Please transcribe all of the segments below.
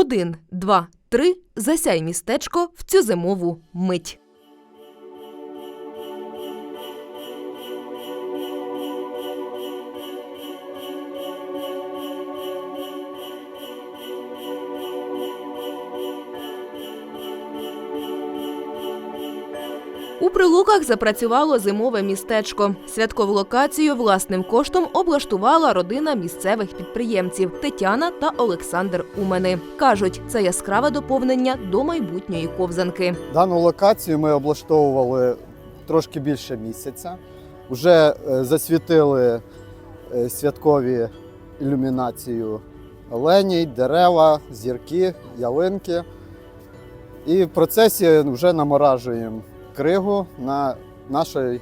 Один, два, три. Засяй містечко в цю зимову мить. У прилуках запрацювало зимове містечко. Святкову локацію власним коштом облаштувала родина місцевих підприємців Тетяна та Олександр Умени. кажуть, це яскраве доповнення до майбутньої ковзанки. Дану локацію ми облаштовували трошки більше місяця. Вже е, засвітили е, святкові ілюмінацію оленей, дерева, зірки, ялинки. І в процесі вже наморажуємо кригу на нашій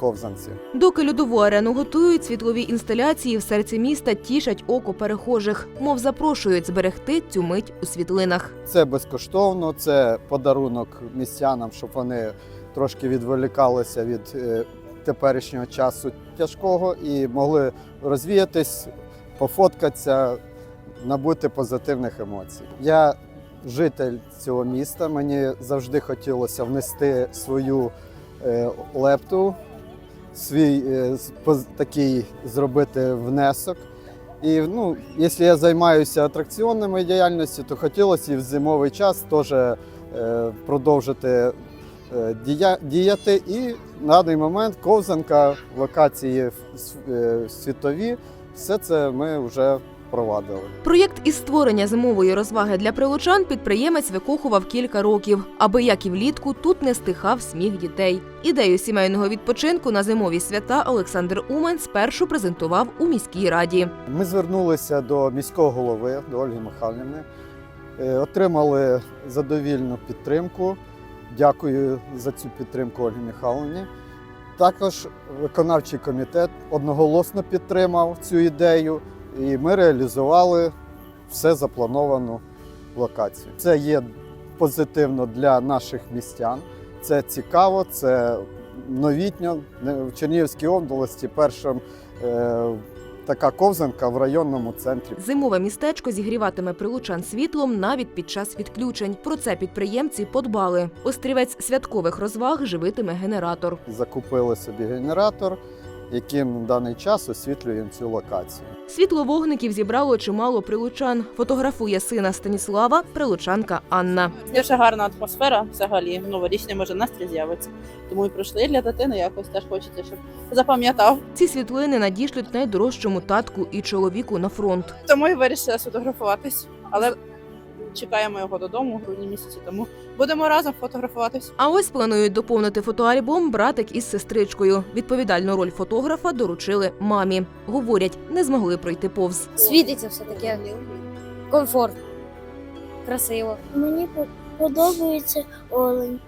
ковзанці. Доки льодову арену готують, світлові інсталяції в серці міста тішать око перехожих, мов запрошують зберегти цю мить у світлинах. Це безкоштовно, це подарунок містянам, щоб вони трошки відволікалися від е, теперішнього часу тяжкого і могли розвіятись, пофоткатися, набути позитивних емоцій. Я житель цього міста. Мені завжди хотілося внести свою е, лепту, свій е, такий зробити внесок. І ну, якщо я займаюся атракціонними діяльністю, то хотілося і в зимовий час теж е, продовжити е, дія, діяти. І на даний момент ковзанка, локації е, світові, все це ми вже впровадили. Проєкт із створення зимової розваги для прилучан підприємець викохував кілька років, аби як і влітку тут не стихав сміх дітей. Ідею сімейного відпочинку на зимові свята Олександр Умен спершу презентував у міській раді. Ми звернулися до міського голови, до Ольги Михайлівни, е, отримали задовільну підтримку. Дякую за цю підтримку Ольгі Михайлівні. Також виконавчий комітет одноголосно підтримав цю ідею, і ми реалізували все заплановану локацію. Це є позитивно для наших містян. Це цікаво, це новітньо. В Чернігівській області першим е, така ковзанка в районному центрі. Зимове містечко зігріватиме прилучан світлом навіть під час відключень. Про це підприємці подбали. Острівець святкових розваг живитиме генератор. Закупили собі генератор, яким на даний час освітлюємо цю локацію. Світло вогників зібрало чимало прилучан. Фотографує сина Станіслава, прилучанка Анна. Дуже гарна атмосфера взагалі. Новорічний може настрій з'явиться. Тому і прийшли для дитини якось теж хочеться, щоб запам'ятав. Ці світлини надішлють найдорожчому татку і чоловіку на фронт. Тому і вирішила сфотографуватись. Але чекаємо його додому в грудні місяці, тому будемо разом фотографуватись. А ось планують доповнити фотоальбом братик із сестричкою. Відповідальну роль фотографа доручили мамі. Говорять, не змогли пройти повз. світиться все таке комфорт. Красиво. Мені подобається олень.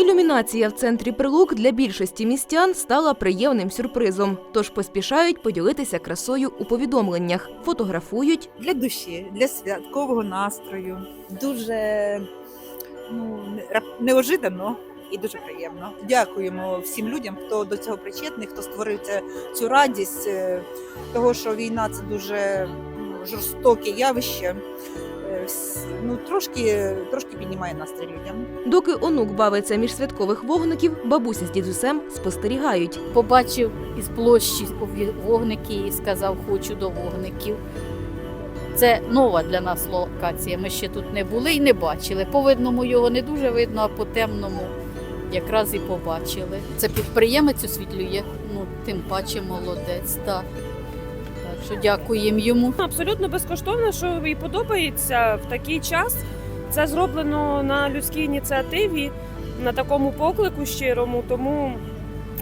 Ілюмінація в центрі прилук для більшості містян стала приємним сюрпризом. Тож поспішають поділитися красою у повідомленнях, фотографують. для душі, для святкового настрою. Дуже ну, неожиданно і дуже приємно. Дякуємо всім людям, хто до цього причетний, хто створив цю радість, е, того, що війна це дуже ну, жорстоке явище. Ну, трошки, трошки піднімає настрій людям. Доки онук бавиться між святкових вогників, бабуся з дідусем спостерігають. побачив із площі вогники і сказав, хочу до вогників. Це нова для нас локація. Ми ще тут не були і не бачили. По видному його не дуже видно, а по темному якраз і побачили. Це підприємець освітлює, ну тим паче молодець. Так. Що дякуємо йому. Абсолютно безкоштовно, що їй подобається в такий час. Це зроблено на людській ініціативі, на такому поклику щирому, тому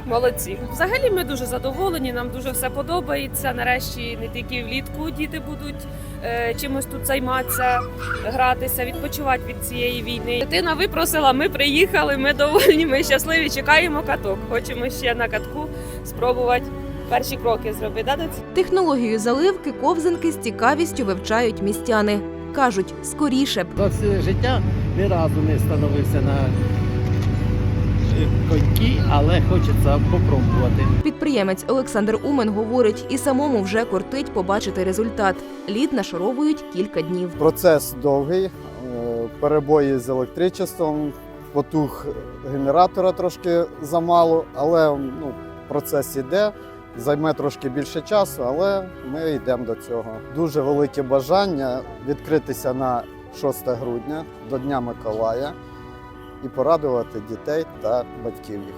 молодці. Взагалі ми дуже задоволені, нам дуже все подобається. Нарешті не тільки влітку діти будуть е, чимось тут займатися, гратися, відпочивати від цієї війни. Дитина випросила, ми приїхали, ми довольні, ми щасливі, чекаємо каток. Хочемо ще на катку спробувати перші кроки зробити. Технологію заливки ковзанки з цікавістю вивчають містяни. Кажуть, скоріше б. За все життя ні разу не становився на коньки, але хочеться попробувати. Підприємець Олександр Умен говорить, і самому вже кортить побачити результат. Лід нашаровують кілька днів. Процес довгий, е, перебої з електричеством, потух генератора трошки замало, але ну, процес іде. Займе трошки більше часу, але ми йдемо до цього. Дуже велике бажання відкритися на 6 грудня до Дня Миколая і порадувати дітей та батьків їх.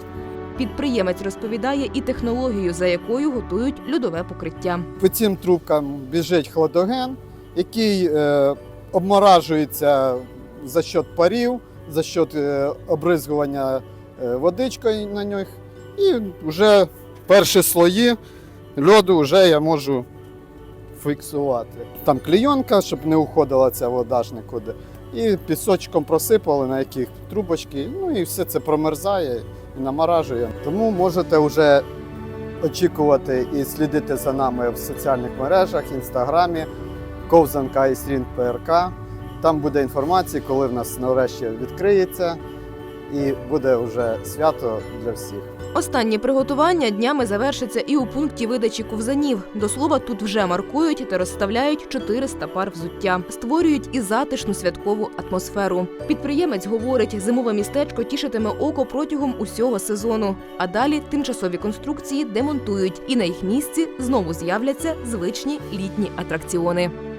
Підприємець розповідає і технологію, за якою готують льодове покриття. По цим трубкам біжить хладоген, який е, обморажується за счет парів, за счет е, обризгування е, водичкою на них. І вже перші слої льоду вже я можу фіксувати. Там клійонка, щоб не уходила ця вода ж нікуди. І пісочком просипали, на яких трубочки, ну і все це промерзає і наморажує. Тому можете вже очікувати і слідити за нами в соціальних мережах, інстаграмі, ковзанка і стрін ПРК. Там буде інформація, коли в нас нарешті відкриється, і буде вже свято для всіх. Останнє приготування днями завершиться і у пункті видачі ковзанів. До слова, тут вже маркують та розставляють 400 пар взуття, створюють і затишну святкову атмосферу. Підприємець говорить, зимове містечко тішитиме око протягом усього сезону. А далі тимчасові конструкції демонтують, і на їх місці знову з'являться звичні літні атракціони.